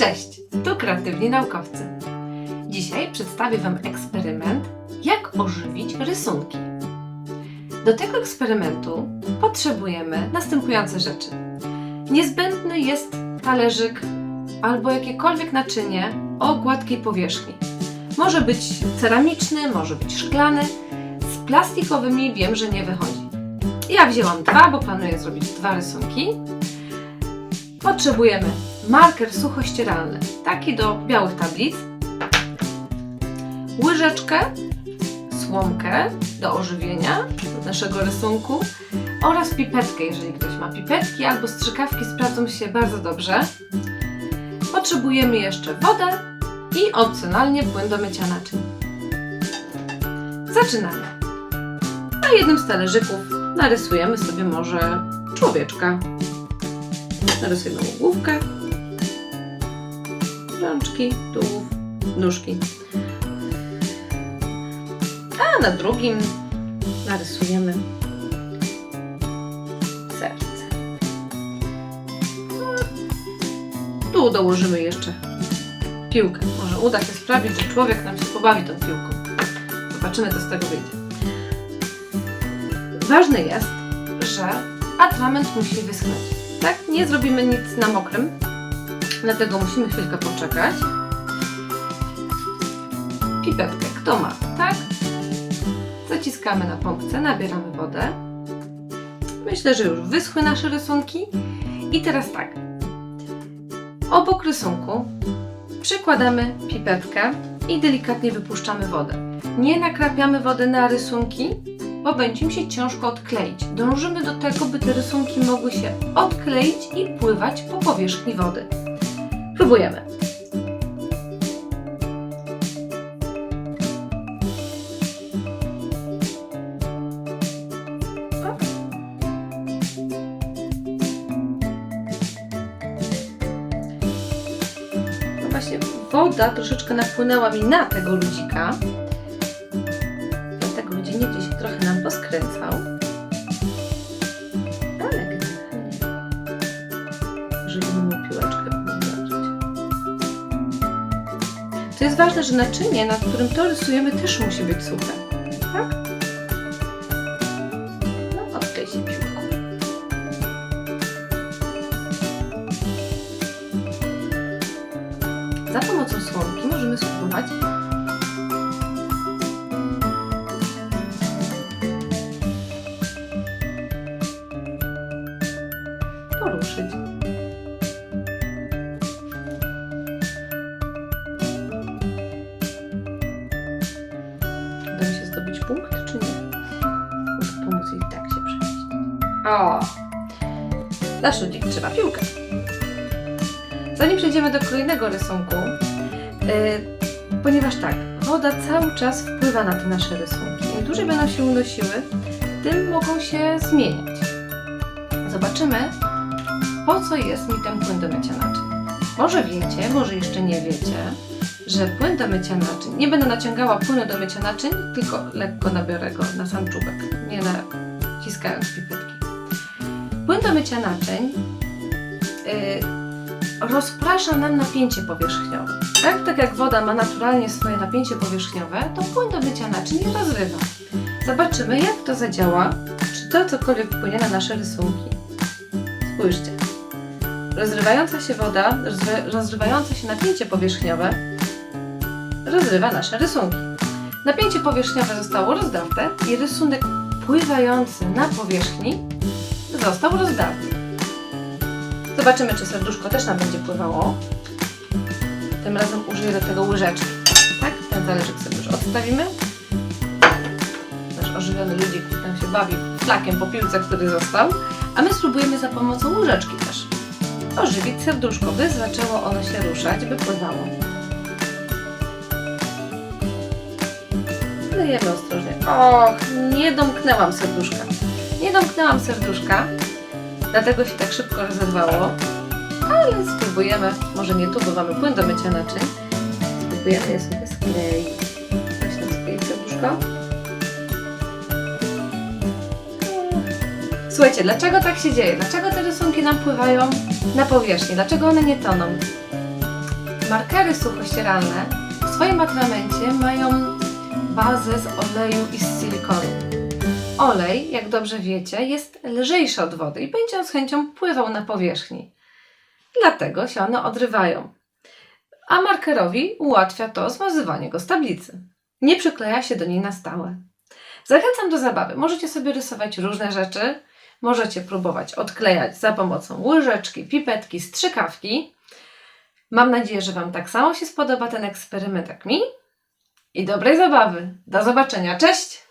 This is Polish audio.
Cześć, tu kreatywni naukowcy. Dzisiaj przedstawię Wam eksperyment, jak ożywić rysunki. Do tego eksperymentu potrzebujemy następujące rzeczy. Niezbędny jest talerzyk albo jakiekolwiek naczynie o gładkiej powierzchni. Może być ceramiczny, może być szklany. Z plastikowymi wiem, że nie wychodzi. Ja wzięłam dwa, bo planuję zrobić dwa rysunki. Potrzebujemy marker suchościeralny, taki do białych tablic, łyżeczkę, słomkę do ożywienia naszego rysunku oraz pipetkę, jeżeli ktoś ma pipetki albo strzykawki, sprawdzą się bardzo dobrze. Potrzebujemy jeszcze wodę i opcjonalnie płyn mycia naczyń. Zaczynamy. Na jednym z talerzyków narysujemy sobie może człowieczka. Narysujemy mu główkę, rączki, tułów, nóżki. A na drugim narysujemy serce. Tu dołożymy jeszcze piłkę. Może uda się sprawić, że człowiek nam się pobawi tą piłką. Zobaczymy, co z tego wyjdzie. Ważne jest, że atrament musi wyschnąć. Tak? Nie zrobimy nic na mokrym, dlatego musimy chwilkę poczekać. Pipetkę, kto ma, tak? Zaciskamy na pompce, nabieramy wodę. Myślę, że już wyschły nasze rysunki. I teraz tak. Obok rysunku przykładamy pipetkę i delikatnie wypuszczamy wodę. Nie nakrapiamy wody na rysunki, bo będzie im się ciężko odkleić. Dążymy do tego, by te rysunki mogły się odkleić i pływać po powierzchni wody. Próbujemy. No właśnie, woda troszeczkę napłynęła mi na tego ludzika. Dlatego będzie nigdzie się trochę nam poskręcał. Ale generalnie, żeby mu To jest ważne, że naczynie, nad którym to rysujemy, też musi być suche. Tak? No, odklej się piłką. Za pomocą słomki możemy spróbować O! Nasz ludzik trzyma piłkę. Zanim przejdziemy do kolejnego rysunku, yy, ponieważ tak, woda cały czas wpływa na te nasze rysunki. Im dłużej będą się unosiły, tym mogą się zmieniać. Zobaczymy, po co jest mi ten płyn do mycia naczyń. Może wiecie, może jeszcze nie wiecie, że płyn do mycia naczyń, nie będę naciągała płynu do mycia naczyń, tylko lekko nabiorę go na sam czubek, nie naciskając pipetki. Płyn do mycia naczyń yy, rozprasza nam napięcie powierzchniowe. Tak, tak jak woda ma naturalnie swoje napięcie powierzchniowe, to płyn do mycia naczyń je rozrywa. Zobaczymy, jak to zadziała, czy to cokolwiek wpłynie na nasze rysunki. Spójrzcie. Rozrywająca się woda, rozry- rozrywające się napięcie powierzchniowe rozrywa nasze rysunki. Napięcie powierzchniowe zostało rozdarte i rysunek pływający na powierzchni został rozdarty. Zobaczymy, czy serduszko też nam będzie pływało. Tym razem użyję do tego łyżeczki. Tak? Ten zależyk sobie już odstawimy. Nasz ożywiony ludzik tam się bawi flakiem po piłce, który został. A my spróbujemy za pomocą łyżeczki też ożywić serduszko, by zaczęło ono się ruszać, by pływało. Dajemy ostrożnie. Och, nie domknęłam serduszka. Nie domknęłam serduszka, dlatego się tak szybko rozerwało. Ale spróbujemy, może nie tu, bo mamy płyn do mycia naczyń. Spróbujemy je sobie skleić. Tam skleić serduszko. Słuchajcie, dlaczego tak się dzieje? Dlaczego te rysunki nam pływają na powierzchni? Dlaczego one nie toną? markery suchościeralne w swoim atramencie mają bazę z oleju i z silikonu. Olej, jak dobrze wiecie, jest lżejszy od wody i będzie on z chęcią pływał na powierzchni. Dlatego się one odrywają. A markerowi ułatwia to zmazywanie go z tablicy. Nie przykleja się do niej na stałe. Zachęcam do zabawy. Możecie sobie rysować różne rzeczy. Możecie próbować odklejać za pomocą łyżeczki, pipetki, strzykawki. Mam nadzieję, że Wam tak samo się spodoba ten eksperyment jak mi. I dobrej zabawy. Do zobaczenia. Cześć!